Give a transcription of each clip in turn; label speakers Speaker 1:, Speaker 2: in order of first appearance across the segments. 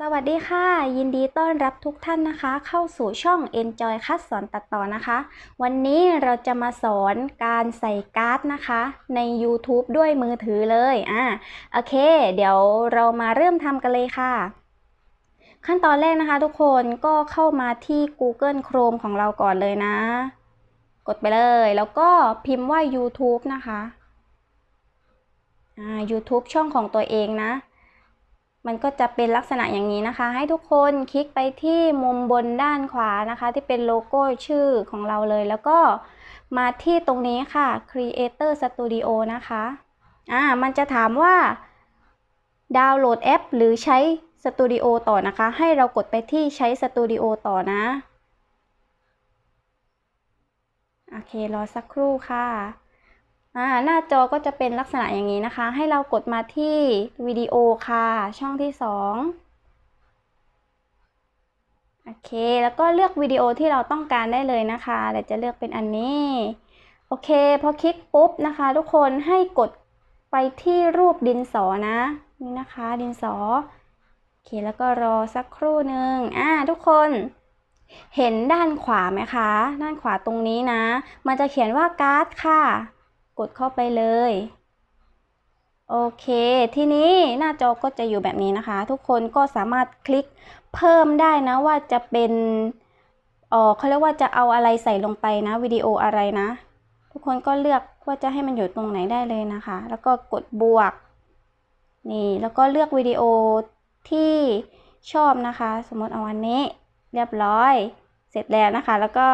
Speaker 1: สวัสดีค่ะ ยินดีต้อนรับทุกท่านนะคะ เข้าสู่ช่อง Enjoy คัดสอนตัดต่อนะคะ วันนี้เราจะมาสอนการใส่การ์ดนะคะ ใน YouTube ด้วยมือถือเลยอ่าโอเค เดี๋ยวเรามาเริ่มทำกันเลยค่ะ ขั้นตอนแรกนะคะทุกคนก็เข้ามาที่ Google Chrome ของเราก่อนเลยนะ กดไปเลย แล้วก็พิมพ์ว่า YouTube นะคะอ่า YouTube ช่องของตัวเองนะ มันก็จะเป็นลักษณะอย่างนี้นะคะ ให้ทุกคนคลิกไปที่มุมบนด้านขวานะคะ ที่เป็นโลโก้ชื่อของเราเลย แล้วก็มาที่ตรงนี้ค่ะ Creator Studio นะคะอ่ามันจะถามว่าดาวน์โหลดแอป หรือใช้ Studio ต่อนะคะ ให้เรากดไปที่ใช้ Studio ต่อนะ โอเค รอสักครู่ค่ะ อ่าหน้าจอก็จะเป็นลักษณะอย่างนี้นะคะ ให้เรากดมาที่วิดีโอค่ะ ช่องที่สองโอเค แล้วก็เลือกวิดีโอที่เราต้องการได้เลยนะคะเดี๋ยวจะเลือกเป็นอันนี้ โอเค พอคลิกปุ๊บนะคะ ทุกคนให้กดไปที่รูปดินสอนะนี่นะคะ ดินสอโอเคแล้วก็รอสักครู่หนึ่งอ่าทุกคนเห็นด้านขวาไหมคะ ด้านขวาตรงนี้นะ มันจะเขียนว่าการ์ดค่ะ กดเข้าไปเลย โอเค ทีนี้หน้าจอก็จะอยู่แบบนี้นะคะ ทุกคนก็สามารถคลิกเพิ่มได้นะว่าจะเป็นอ๋อเขาเรียกว่าจะเอาอะไรใส่ลงไปนะวิดีโออะไรนะ ทุกคนก็เลือกว่าจะให้มันอยู่ตรงไหนได้เลยนะคะ แล้วก็กดบวก นี่แล้วก็เลือกวิดีโอที่ชอบนะคะ สมมติเอาวันนี้ เรียบร้อย เสร็จแล้วนะคะ แล้วก็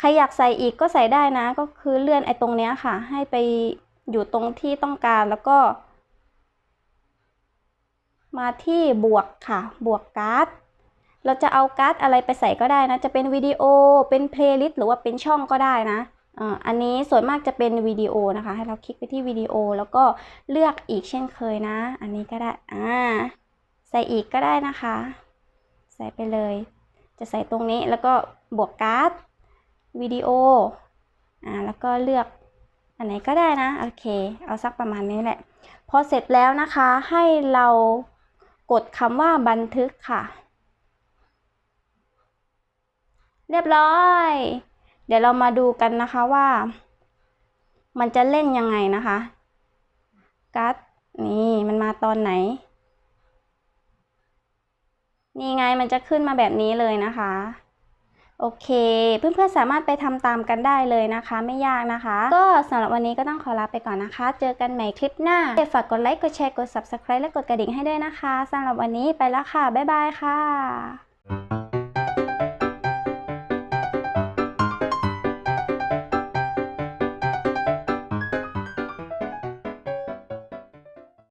Speaker 1: ใครอยากใส่อีกก็ใส่ได้นะ ก็คือเลื่อนไอ้ตรงเนี้ยค่ะ ให้ไปอยู่ตรงที่ต้องการแล้วก็ มาที่บวกค่ะ บวกการ์ด เราจะเอาการ์ดอะไรไปใส่ก็ได้นะ จะเป็นวิดีโอ เป็นเพลย์ลิสต์หรือว่าเป็นช่องก็ได้นะอันนี้ส่วนมากจะเป็นวิดีโอนะคะ ให้เราคลิกไปที่วิดีโอแล้วก็เลือกอีกเช่นเคยนะ อันนี้ก็ได้อ่าใส่อีกก็ได้นะคะ ใส่ไปเลย จะใส่ตรงนี้แล้วก็บวกการ์ด วิดีโออ่าแล้วก็เลือกอันไหนก็ได้นะโอเค เอาสักประมาณนี้แหละ พอเสร็จแล้วนะคะให้เรากดคำว่าบันทึกค่ะ เรียบร้อย เดี๋ยวเรามาดูกันนะคะว่า มันจะเล่นยังไงนะคะกัดนี่มันมาตอนไหน นี่ไงมันจะขึ้นมาแบบนี้เลยนะคะ โอเค เพื่อนๆสามารถไปทำตามกันได้เลยนะคะ ไม่ยากนะคะ ก็สำหรับวันนี้ก็ต้องขอลาไปก่อนนะคะ เจอกันใหม่คลิปหน้าฝากกดไลค์กดแชร์กด subscribe และกดกระดิ่งให้ด้วยนะคะสำหรับวันนี้ไปแล้วค่ะ บ๊ายบายค่ะ